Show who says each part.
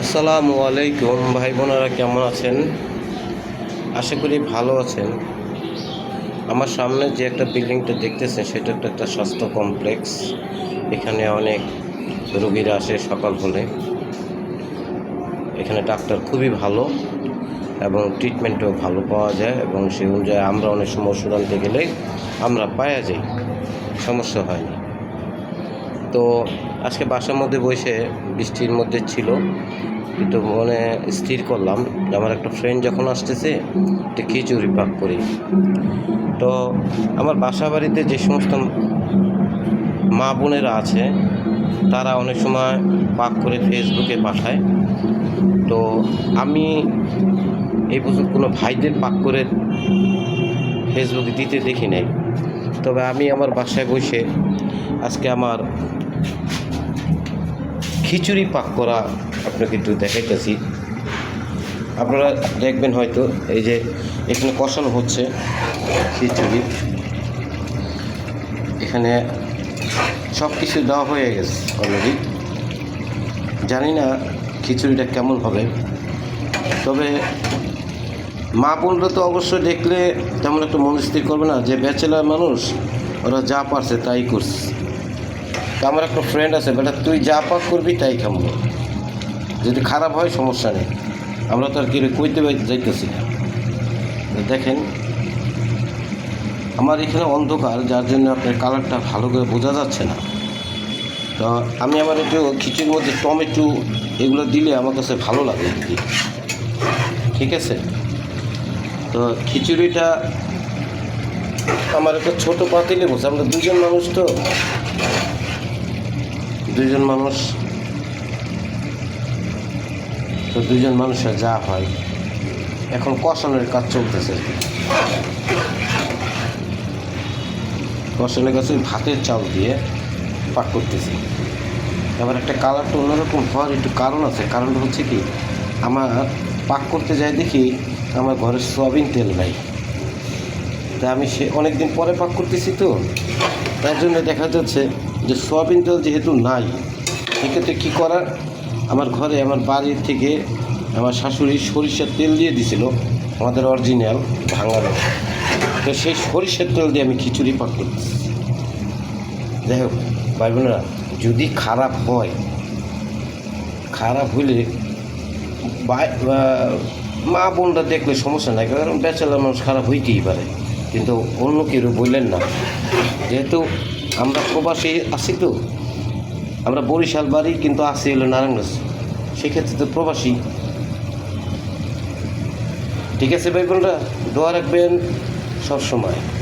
Speaker 1: আসসালামু আলাইকুম, ভাই বোনেরা কেমন আছেন? আশা করি ভালো আছেন। আমার সামনে যে একটা বিল্ডিংটা দেখতেছেন, সেটা একটা একটা স্বাস্থ্য কমপ্লেক্স। এখানে অনেক রোগীরা আসে সকাল হলে। এখানে ডাক্তার খুবই ভালো এবং ট্রিটমেন্টও ভালো পাওয়া যায় এবং সেই অনুযায়ী আমরা অনেক সময় ওষুধ আনতে গেলে আমরা পাওয়া যাই, সমস্যা হয় না। তো আজকে বাসার মধ্যে বসে বৃষ্টির মধ্যে ছিল, কিন্তু মনে স্থির করলাম যে আমার একটা ফ্রেন্ড যখন আসতেছে, একটা খিচুড়ি পাক করি। তো আমার বাসা বাড়িতে যে সমস্ত মা বোনেরা আছে, তারা অনেক সময় পাক করে ফেসবুকে পাঠায়। তো আমি এই পর্যন্ত কোনো ভাইদের পাক করে ফেসবুকে দিতে দেখি নাই। তবে আমি আমার বাসায় বসে আজকে আমার খিচুড়ি পাক করা আপনাকে একটু দেখাইতেছি। আপনারা দেখবেন হয়তো এই যে এখানে কষানো হচ্ছে খিচুড়ি। এখানে সব কিছু দেওয়া হয়ে গেছে অলরেডি জানি না খিচুড়িটা কেমন হবে। তবে মা বোনরা তো অবশ্যই দেখলে তেমন একটা মনস্থির করবে না যে ব্যাচেলার মানুষ, ওরা যা পারছে তাই করছে। আমার একটা ফ্রেন্ড আছে, বেটা, তুই যা পাক করবি তাই খাব যদি খারাপ হয় সমস্যা নেই। আমরা তো আর কি কইতে যাইতেছি দেখেন, আমার এখানে অন্ধকার, যার জন্য আপনার কালারটা ভালো করে বোঝা যাচ্ছে না। তো আমি আমার একটু খিচুড়ির মধ্যে টমেটো এগুলো দিলে আমার কাছে ভালো লাগে আর কি। ঠিক আছে? তো খিচুড়িটা আমার একটা ছোটো পাতিলে বসে, আমরা দুজন মানুষ তো। দুজন মানুষ, তো দুজন মানুষের যা হয়, এখন কষানোর কাজ চলতেছে। কষানোর কাছে ভাতের চাল দিয়ে পাক করতেছি। এবার একটা কালারটা অন্যরকম হওয়ার একটু কারণ আছে। কারণটা হচ্ছে কি, আমার পাক করতে যাই দেখি আমার ঘরে সয়াবিন তেল নাই। তা আমি সে অনেক দিন পরে পাক করতেছি তো। তার জন্য দেখা যাচ্ছে যে সোয়াবিন তেল যেহেতু নাই, সেক্ষেত্রে কী করার? আমার ঘরে আমার বাড়ির থেকে আমার শাশুড়ি সরিষার তেল দিয়ে দিছিল, আমাদের অরিজিনাল ভাঙানো। তো সেই সরিষার তেল দিয়ে আমি খিচুড়ি পাক করতেছি। যাই হোক ভাই বোনেরা যদি খারাপ হয়, খারাপ হইলে মা বোনরা দেখলে সমস্যা নাই, কারণ ব্যাচেলার মানুষ খারাপ হইতেই পারে। কিন্তু অন্য কেউ বললেন না। যেহেতু আমরা প্রবাসী আছি তো, আমরা বরিশাল বাড়ি কিন্তু আসি হলো নারায়ণগঞ্জ। সেক্ষেত্রে তো প্রবাসী। ঠিক আছে ভাই বোনরা, দোয়া রাখবেন সবসময়।